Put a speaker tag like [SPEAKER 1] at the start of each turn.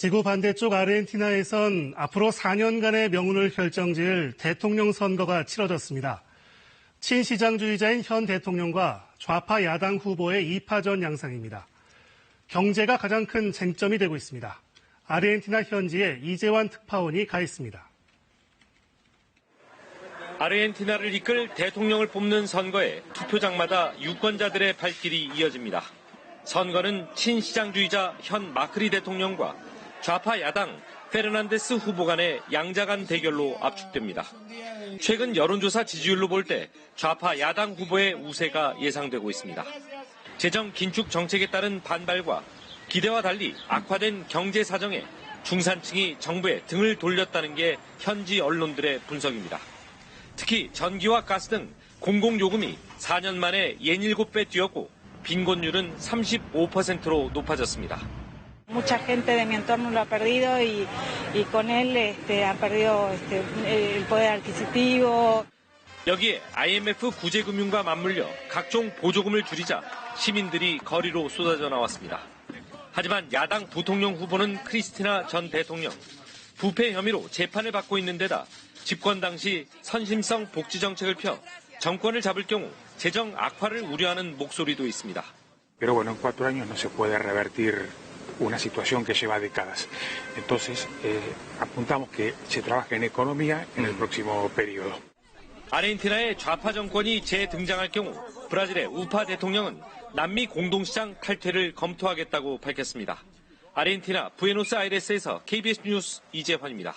[SPEAKER 1] 지구 반대쪽 아르헨티나에선 앞으로 4년간의 명운을 결정지을 대통령 선거가 치러졌습니다. 친시장주의자인 현 대통령과 좌파 야당 후보의 2파전 양상입니다. 경제가 가장 큰 쟁점이 되고 있습니다. 아르헨티나 현지에 이재환 특파원이 가 있습니다.
[SPEAKER 2] 아르헨티나를 이끌 대통령을 뽑는 선거에 투표장마다 유권자들의 발길이 이어집니다. 선거는 친시장주의자 현 마크리 대통령과 좌파 야당 페르난데스 후보 간의 양자간 대결로 압축됩니다. 최근 여론조사 지지율로 볼 때 좌파 야당 후보의 우세가 예상되고 있습니다. 재정 긴축 정책에 따른 반발과 기대와 달리 악화된 경제 사정에 중산층이 정부에 등을 돌렸다는 게 현지 언론들의 분석입니다. 특히 전기와 가스 등 공공요금이 4년 만에 67배 뛰었고 빈곤율은 35%로 높아졌습니다.
[SPEAKER 3] Mucha gente de mi entorno lo ha perdido y, y con él este, han perdido este, el poder adquisitivo.
[SPEAKER 2] 여기에 IMF 구제금융과 맞물려 각종 보조금을 줄이자 시민들이 거리로 쏟아져 나왔습니다. 하지만 야당 부통령 후보는 크리스티나 전 대통령 부패 혐의로 재판을 받고 있는 데다 집권 당시 선심성 복지 정책을 펴 정권을 잡을 경우 재정 악화를 우려하는 목소리도 있습니다.
[SPEAKER 4] Pero bueno, en cuatro años no se puede revertir una situación que lleva décadas. Entonces, eh, apuntamos que se trabaje en economía en el próximo periodo.
[SPEAKER 2] 아르헨티나의 좌파 정권이 재등장할 경우 브라질의 우파 대통령은 남미 공동시장 탈퇴를 검토하겠다고 밝혔습니다. 아르헨티나 부에노스아이레스에서 KBS 뉴스 이재환입니다.